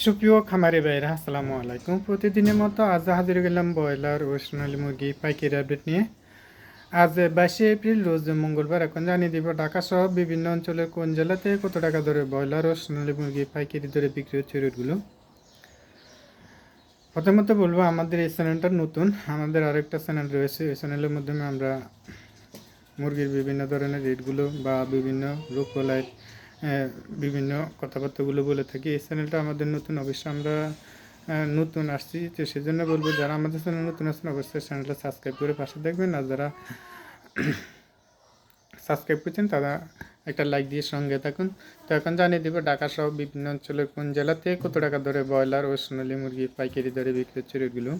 সুপ্রিয় খামারি ভাইরা আসসালামু আলাইকুম। প্রতিদিনের মতো আজ হাজির গেলাম ব্রয়লার ও সোনালী মুরগি পাইকারি আপডেট নিয়ে। আজ বাইশে এপ্রিল, রোজ মঙ্গলবার। এখন জানিয়ে দিব ঢাকা সহ বিভিন্ন অঞ্চলের কোন জেলাতে কত টাকা ধরে ব্রয়লার ও সোনালী মুরগি পাইকারি ধরে বিক্রি হচ্ছে রেটগুলো প্রথমত বলব, আমাদের এই চ্যানেলটা নতুন। আমাদের আরেকটা চ্যানেল রয়েছে। এই চ্যানেলের মাধ্যমে আমরা মুরগির বিভিন্ন ধরনের রেটগুলো বা বিভিন্ন রোগ বলায় বিভিন্ন কথাবার্তাগুলো বলে থাকি। এই চ্যানেলটা আমাদের নতুন, অবশ্যই আমরা নতুন আসছি। তো সেজন্য বলব, যারা আমাদের চ্যানেল নতুন আছেন, অবশ্যই চ্যানেলটা সাবস্ক্রাইব করে পাশে দেখবেন। আর যারা সাবস্ক্রাইব করছেন, তারা একটা লাইক দিয়ে সঙ্গে থাকুন। তো এখন জানিয়ে দেবো, ঢাকা সহ বিভিন্ন অঞ্চলের কোন জেলাতে কত টাকা ধরে ব্রয়লার ও সোনালী মুরগি পাইকারি দরে বিক্রি হচ্ছে রেটগুলো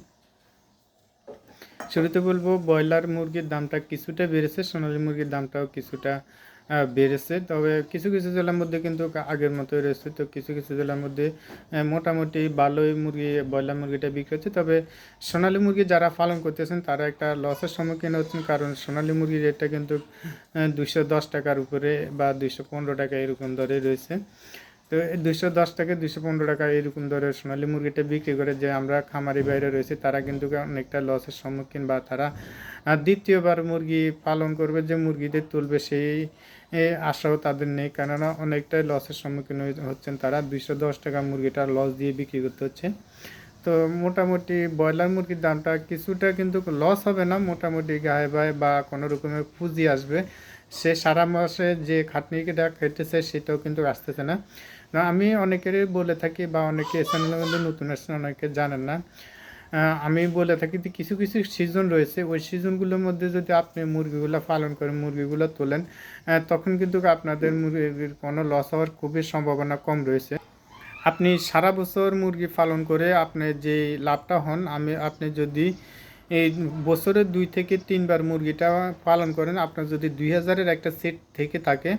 শুরুতে বলব, ব্রয়লার মুরগির দামটা কিছুটা বেড়েছে, সোনালী মুরগির দামটাও কিছুটা বেড়েছে। তবে কিছু কিছু জেলার মধ্যে কিন্তু আগের মতোই রয়েছে। তো কিছু কিছু জেলার মধ্যে মোটামুটি ভালোই মুরগি, ব্রয়লার মুরগিটা বিক্রি হচ্ছে। তবে সোনালি মুরগি যারা পালন করতেছেন, তারা একটা লসের সম্মুখীন হচ্ছেন। কারণ সোনালি মুরগির রেটটা কিন্তু দুইশো দশ টাকার উপরে বা দুইশো পনেরো টাকা এরকম দরে রয়েছে। তো দুইশো দশ থেকে দুইশো পনেরো টাকা এরকম দরে সোনালী মুরগিটা বিক্রি করে যে আমরা খামারি বাইরে রয়েছে, তারা কিন্তু অনেকটা লসের সম্মুখীন বা তারা দ্বিতীয়বার মুরগি পালন করবে, যে মুরগিদের তুলবে সেই আশাও তাদের নেই। কেননা অনেকটাই লসের সম্মুখীন হচ্ছেন তারা। দুইশো দশ টাকা মুরগিটা লস দিয়ে বিক্রি করতে হচ্ছে। তো মোটামুটি ব্রয়লার মুরগির দামটা কিছুটা কিন্তু লস হবে না, মোটামুটি গায়ে বায়ে বা কোনো রকমের পুঁজি আসবে। সে সারা মাসে যে খাটনিটা খেটেছে সেটাও কিন্তু আসতেছে না। না, আমি অনেকেরই বলে থাকি বা অনেকে মধ্যে নতুন আসছেন, অনেকে জানেন না। আমি বলে থাকি যে কিছু কিছু সিজন রয়েছে, ওই সিজনগুলোর মধ্যে যদি আপনি মুরগিগুলো পালন করেন, মুরগিগুলো তোলেন তখন কিন্তু আপনাদের মুরগির কোনো লস হওয়ার খুবই সম্ভাবনা কম রয়েছে। আপনি সারা বছর মুরগি পালন করে আপনি যে লাভটা হন, আমি, আপনি যদি এই বছরে দুই থেকে তিনবার মুরগিটা পালন করেন। আপনার যদি দুই হাজারের একটা সেট থেকে থাকে,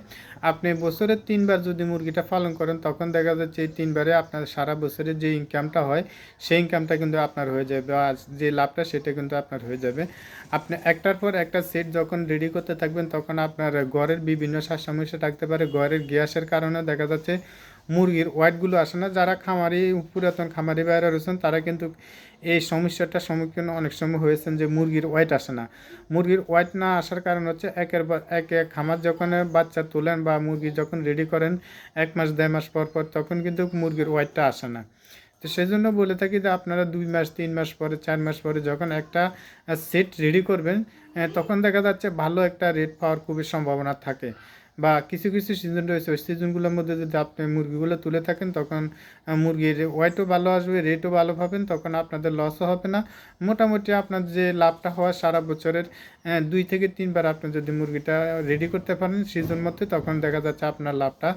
আপনি বছরে তিনবার যদি মুরগিটা পালন করেন, তখন দেখা যাচ্ছে এই তিনবারে আপনার সারা বছরের যে ইনকামটা হয়, সেই ইনকামটা কিন্তু আপনার হয়ে যাবে আর যে লাভটা সেটা কিন্তু আপনার হয়ে যাবে। আপনি একটার পর একটা সেট যখন রেডি করতে থাকবেন, তখন আপনার ঘরের বিভিন্ন শ্বাস সমস্যা থাকতে পারে। ঘরের গ্যাসের কারণে দেখা যাচ্ছে মুরগির ওয়াইটগুলো আসে না। যারা খামারি, পুরাতন খামারি বাইরে রয়েছেন, তারা কিন্তু এই সমস্যাটার সম্মুখীন অনেক সময় হয়েছেন যে মুরগির ওয়াইট আসে না। মুরগির ওয়াইট না আসার কারণ হচ্ছে একের এক এক খামার যখন বাচ্চা তোলেন বা মুরগি যখন রেডি করেন এক মাস, দেড় মাস পর পর, তখন কিন্তু মুরগির ওয়াইটটা আসে না। তো সেই জন্য বলে থাকি যে আপনারা দুই মাস, তিন মাস পরে, চার মাস পরে যখন একটা সেট রেডি করবেন তখন দেখা যাচ্ছে ভালো একটা রেট পাওয়ার খুবই সম্ভাবনা থাকে। বা কিছু কিছু সিজন রয়েছে, ওই সিজনগুলোর মধ্যে যদি আপনি মুরগিগুলো তুলে থাকেন, তখন মুরগির ওয়েটও ভালো আসবে রেটও ভালো পাবেন, তখন আপনাদের লসও হবে না। মোটামুটি আপনার যে লাভটা হওয়া সারা বছরের দুই থেকে তিনবার আপনি যদি মুরগিটা রেডি করতে পারেন সিজন মতো তখন দেখা যাচ্ছে আপনার লাভটা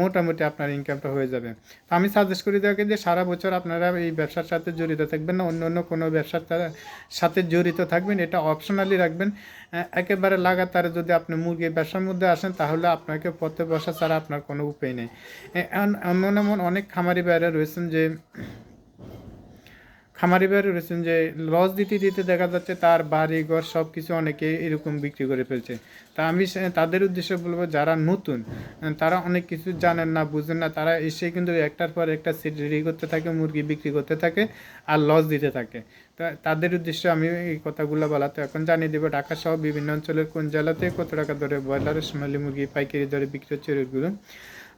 মোটামুটি আপনার ইনকামটা হয়ে যাবে। আমি সাজেস্ট করি থাকি যে সারা বছর আপনারা এই ব্যবসার সাথে জড়িত থাকবেন না অন্য অন্য কোনো ব্যবসার সাথে জড়িত থাকবেন, এটা অপশনালি রাখবেন। একেবারে লাগাতারে যদি আপনি মুরগির ব্যবসার মধ্যে আসেন, তাহলে আপনাকে পথে বসা ছাড়া আপনার কোনো উপায় নেই। এমন এমন অনেক খামারি বাইরে রয়েছেন যে খামারি বাইরে রয়েছেন যে লস দিতে দিতে দেখা যাচ্ছে তার বাড়ি ঘর সব কিছু অনেকে এরকম বিক্রি করে ফেলছে। তা আমি তাদের উদ্দেশ্যে বলব, যারা নতুন তারা অনেক কিছু জানেন না, বুঝেন না, তারা এসে কিন্তু একটার পর একটা সেট রেডি করতে থাকে, মুরগি বিক্রি করতে থাকে আর লস দিতে থাকে। তাদের উদ্দেশ্যে আমি এই কথাগুলো বলা তো এখন জানিয়ে দেবো, ঢাকা সহ বিভিন্ন অঞ্চলের কোন জেলাতে কত টাকা দরে ব্রয়লারের সোনালী মুরগি পাইকারি দরে বিক্রি হচ্ছে রেটগুলো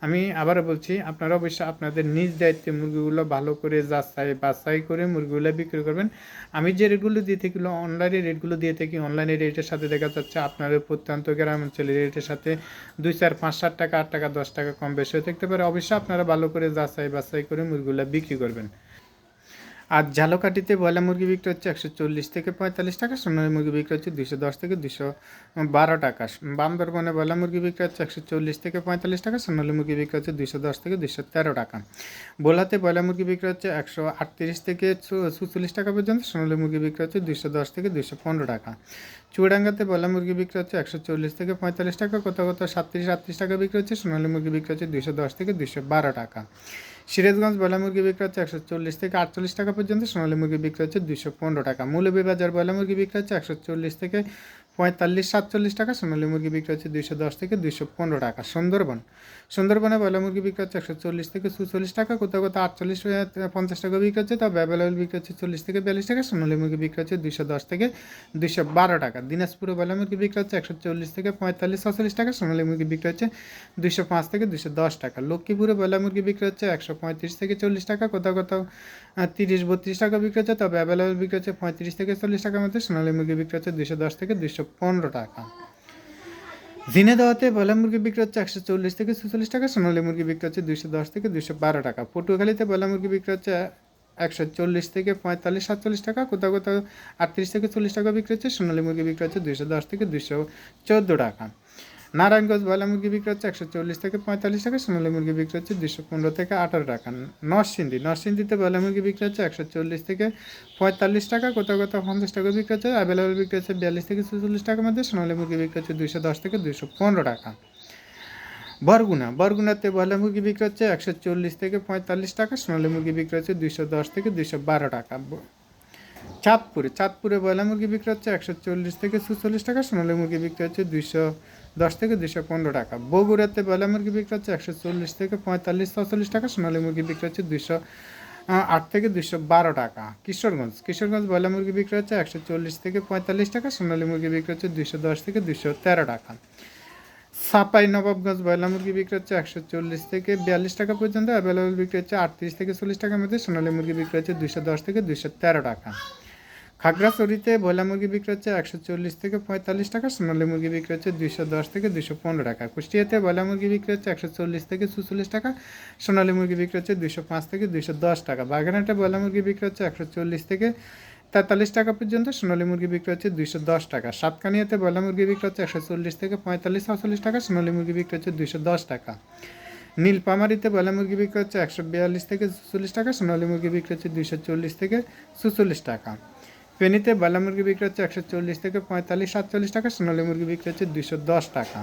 আমি আবারও বলছি, আপনারা অবশ্যই আপনাদের নিজ দায়িত্বে মুরগিগুলো ভালো করে যাচাই বাছাই করে মুরগিগুলো বিক্রি করবেন। আমি যে রেটগুলো দিয়ে থাকি, অনলাইনে রেটগুলো দিয়ে থাকি, অনলাইনে রেটের সাথে দেখা যাচ্ছে আপনাদের প্রত্যন্ত গ্রাম অঞ্চলের রেটের সাথে দুই, চার, পাঁচ, সাত টাকা, আট টাকা, দশ টাকা কম বেশি হয়ে থাকতে পারে। অবশ্যই আপনারা ভালো করে যাচাই বাছাই করে মুরগিগুলো বিক্রি করবেন। আর ঝালকাঠিতে বয়লা মুরগি বিক্রি হচ্ছে একশো চল্লিশ থেকে পঁয়তাল্লিশ টাকা, সোনালী মুরগি বিক্রি হচ্ছে দুশো দশ থেকে দুশো বারো টাকা। বান্দরবনে বয়লা মুরগি বিক্রি হচ্ছে একশো চল্লিশ থেকে পঁয়তাল্লিশ টাকা, সোনালী মুরগি বিক্রি হচ্ছে দুশো দশ থেকে দুশো তেরো টাকা। বোলাতে বয়লা মুরগি বিক্রি হচ্ছে একশো আটত্রিশ থেকে চুচল্লিশ টাকা পর্যন্ত, সোনালী মুরগি বিক্রি হচ্ছে দুশো দশ থেকে দুশো পনেরো টাকা। চুয়াডাঙ্গাতে বয়লা মুরগি বিক্রি হচ্ছে একশো চল্লিশ থেকে পঁয়তাল্লিশ টাকা কোথাও কোথাও সাতত্রিশ আটত্রিশ টাকা বিক্রি হচ্ছে, সোনালী মুরগি বিক্রি হচ্ছে দুশো দশ থেকে দুশো বারো টাকা। সিরাজগঞ্জ বয়লা মুরগি বিক্রি হচ্ছে একশো চল্লিশ থেকে আটচল্লিশ টাকা পর্যন্ত, সোনালী মুরগি বিক্রি হচ্ছে দুশো পনেরো টাকা। মৌলভীবাজার বয়লা মুরগি বিক্রি হচ্ছে একশো চল্লিশ থেকে পঁয়তাল্লিশ, সাতচল্লিশ টাকা। সোনালী মুরগি বিক্রি হচ্ছে দুইশো দশ থেকে দুইশো পনেরো টাকা। সুন্দরবন। সুন্দরবনে ব্রয়লার মুরগি বিক্রি হচ্ছে একশো চল্লিশ থেকে চুচল্লিশ টাকা। কোথাও কোথাও আটচল্লিশ পঞ্চাশ টাকা বিক্রি হচ্ছে। তবে অ্যাভেলেবল বিক্রি হচ্ছে চল্লিশ থেকে বিয়াল্লিশ টাকা। সোনালী মুরগি বিক্রি হচ্ছে দুইশো দশ থেকে দুইশো বারো টাকা। দিনাজপুরে বয়লা মুরগি বিক্রি হচ্ছে একশো চল্লিশ থেকে পঁয়তাল্লিশ, ছচল্লিশ টাকা। সোনালী মুরগি বিক্রি হচ্ছে দুইশো পাঁচ থেকে দুইশো দশ টাকা। লক্ষ্মীপুরে ব্রয়লার মুরগি বিক্রি হচ্ছে একশো পঁয়ত্রিশ থেকে চল্লিশ টাকা। কোথাও কোথাও তিরিশ, বত্রিশ টাকা বিক্রি হচ্ছে। তবে অ্যাভেলেবল বিক্রি হচ্ছে পঁয়ত্রিশ থেকে চল্লিশ টাকার মধ্যে। সোনালী মুরগি বিক্রি হচ্ছে দুইশো দশ থেকে দুইশো পনেরো টাকা। জিনে দাওয়াতে ব্রয়লার মুরগি বিক্রি হচ্ছে একশো চল্লিশ থেকে ছচল্লিশ টাকা, সোনালী মুরগি বিক্রি হচ্ছে দুশো দশ থেকে দুশো বারো টাকা। পটুয়াখালীতে বয়লা মুরগি বিক্রি হচ্ছে একশো চল্লিশ থেকে পঁয়তাল্লিশ, সাতচল্লিশ টাকা। কোথাও কোথাও আটত্রিশ থেকে চল্লিশ টাকা বিক্রি হচ্ছে, সোনালী মুরগি বিক্রি হচ্ছে দুশো দশ থেকে দুশো চোদ্দ টাকা। নারায়ণগঞ্জ বয়লা মুরগি বিক্রি হচ্ছে একশো চল্লিশ থেকে পঁয়তাল্লিশ টাকা, সোনালী মুরগি বিক্রি হচ্ছে দুশো পনেরো থেকে আঠারো টাকা। নরসিংদী, নরসিংদীতে বয়লা মুরগি বিক্রি হচ্ছে একশো চল্লিশ থেকে পঁয়তাল্লিশ টাকা, কোথাও কোথাও পঞ্চাশ টাকা বিক্রি হচ্ছে অ্যাভেলেবল বিক্রি হচ্ছে বিয়াল্লিশ থেকে চল্লিশ টাকার মধ্যে, সোনালী মুরগি বিক্রি হচ্ছে দুশো দশ থেকে দুশো পনেরো টাকা। বরগুনা, বরগুনাতে বয়লা মুরগি বিক্রি হচ্ছে একশো চল্লিশ থেকে পঁয়তাল্লিশ টাকা, সোনালী মুরগি বিক্রি হচ্ছে দুশো দশ থেকে দুশো বারো টাকা। চাঁদপুরে চাঁদপুরে ব্রয়লার মুরগি বিক্রি হচ্ছে একশো চল্লিশ থেকে চুচল্লিশ টাকা, সোনালী মুরগি বিক্রি হচ্ছে দুইশো দশ থেকে দুশো পনেরো টাকা। বগুড়াতে ব্রয়লার মুরগি বিক্রি হচ্ছে একশো চল্লিশ থেকে পঁয়তাল্লিশ ছচল্লিশ টাকা, সোনালী মুরগি বিক্রি হচ্ছে দুশো আট থেকে দুশো বারো টাকা। কিশোরগঞ্জ কিশোরগঞ্জ ব্রয়লার মুরগি বিক্রি হচ্ছে একশো চল্লিশ থেকে পঁয়তাল্লিশ টাকা, সোনালী মুরগি বিক্রি হচ্ছে দুশো দশ থেকে দুশো তেরো টাকা। সাপাই নবাবগঞ্জ ব্রয়লার মুরগি বিক্রি হচ্ছে একশো চল্লিশ থেকে বিয়াল্লিশ টাকা পর্যন্ত, অ্যাভেলেবল বিক্রি হচ্ছে আটত্রিশ থেকে চল্লিশ টাকার মধ্যে, সোনালী মুরগি বিক্রি হচ্ছে দুশো দশ থেকে দুশো তেরো টাকা। খাগড়াছড়িতে ব্রয়লার মুরগি বিক্রি হচ্ছে একশো চল্লিশ থেকে পঁয়তাল্লিশ টাকা সোনালী মুরগি বিক্রি হচ্ছে দুশো দশ থেকে দুশো পনেরো টাকা কুষ্টিয়াতে ব্রয়লার মুরগি বিক্রি হচ্ছে একশো চল্লিশ থেকে চুচল্লিশ টাকা সোনালী মুরগি বিক্রি হচ্ছে দুশো পাঁচ থেকে দুশো দশ টাকা বাগানহাটে ব্রয়লার মুরগি বিক্রি হচ্ছে একশো চল্লিশ থেকে তেতাল্লিশ টাকা পর্যন্ত সোনালী মুরগি বিক্রি হচ্ছে দুইশো দশ টাকা সাতকানিয়াতে ব্রয়লার মুরগি বিক্রি হচ্ছে একশো চল্লিশ থেকে পঁয়তাল্লিশ ছচল্লিশ টাকা সোনালী মুরগি বিক্রি হচ্ছে দুইশো দশ টাকা নীলপামারিতে ব্রয়লার মুরগি বিক্রি হচ্ছে একশো বিয়াল্লিশ থেকে চল্লিশ টাকা সোনালী মুরগি বিক্রি হচ্ছে দুইশো চল্লিশ থেকে চুচল্লিশ টাকা ফেনীতে ব্রয়লার মুরগি বিক্রি হচ্ছে একশো চল্লিশ থেকে পঁয়তাল্লিশ, সাতচল্লিশ টাকা, সোনালী মুরগি বিক্রি হচ্ছে দুইশো দশ টাকা।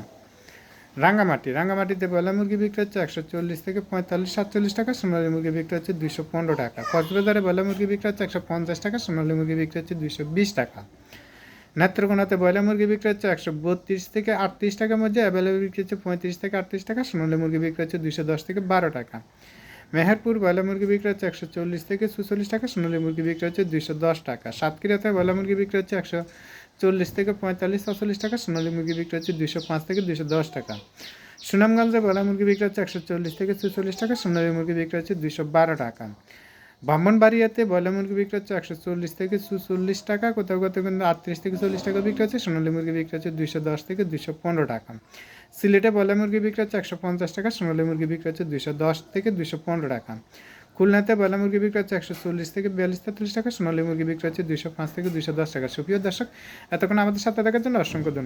রাঙ্গামাটি, রাঙ্গামাটিতে ব্রয়লার মুরগি বিক্রি হচ্ছে একশো চল্লিশ থেকে পঁয়তাল্লিশ, সাতচল্লিশ টাকা, সোনালী মুরগি বিক্রি হচ্ছে দুইশো পনেরো টাকা। কক্সবাজারে ব্রয়লার মুরগি বিক্রি হচ্ছে একশো পঞ্চাশ টাকা, সোনালী মুরগি বিক্রি হচ্ছে দুইশো বিশ টাকা। নেত্রকোনাতে ব্রয়লার মুরগি বিক্রি হচ্ছে একশো বত্রিশ থেকে আটত্রিশ টাকার মধ্যে, অ্যাভেলেবল বিক্রি হচ্ছে পঁয়ত্রিশ থেকে আটত্রিশ টাকা, সোনালী মুরগি বিক্রি হচ্ছে দুইশো দশ থেকে বারো টাকা। মেহেরপুর ব্রয়লার মুরগি বিক্রি হচ্ছে একশো চল্লিশ থেকে চুচল্লিশ টাকা, সোনালী মুরগি বিক্রি হচ্ছে দুইশো দশ টাকা। সাতক্ষীরাতে ব্রয়লার মুরগি বিক্রি হচ্ছে একশো চল্লিশ থেকে পঁয়তাল্লিশ, ছচল্লিশ টাকা, সোনালী মুরগি বিক্রি হচ্ছে দুইশো পাঁচ থেকে দুইশো দশ টাকা। সুনামগঞ্জে ব্রয়লার মুরগি বিক্রি হচ্ছে একশো চল্লিশ থেকে চুচল্লিশ টাকা, সোনালী মুরগি বিক্রি হচ্ছে দুইশো বারো টাকা। ব্রাহ্মণবাড়িয়াতে ব্রয়লার মুরগি বিক্রি হচ্ছে একশো চল্লিশ থেকে চুচল্লিশ টাকা, কোথাও কোথাও কিন্তু আটত্রিশ থেকে চল্লিশ টাকা বিক্রি হচ্ছে, সোনালী মুরগি বিক্রি হচ্ছে দুইশো দশ থেকে দুইশো পনেরো টাকা। সিলেটে ব্রয়লার মুরগি বিক্রি হচ্ছে একশো পঞ্চাশ টাকা, সোনালী মুরগি বিক্রি হচ্ছে দুইশো দশ থেকে দুইশো পনেরো টাকা। খুলনাতে ব্রয়লার মুরগি বিক্রি হচ্ছে একশো চল্লিশ থেকে বিয়াল্লিশ তেতাল্লিশ টাকা, সোনালী মুরগি বিক্রি হচ্ছে দুইশো পাঁচ থেকে দুইশো দশ টাকা। সুপ্রিয় দর্শক, এতক্ষণ আমাদের সাথে দেখার জন্য অসংখ্য ধন্যবাদ।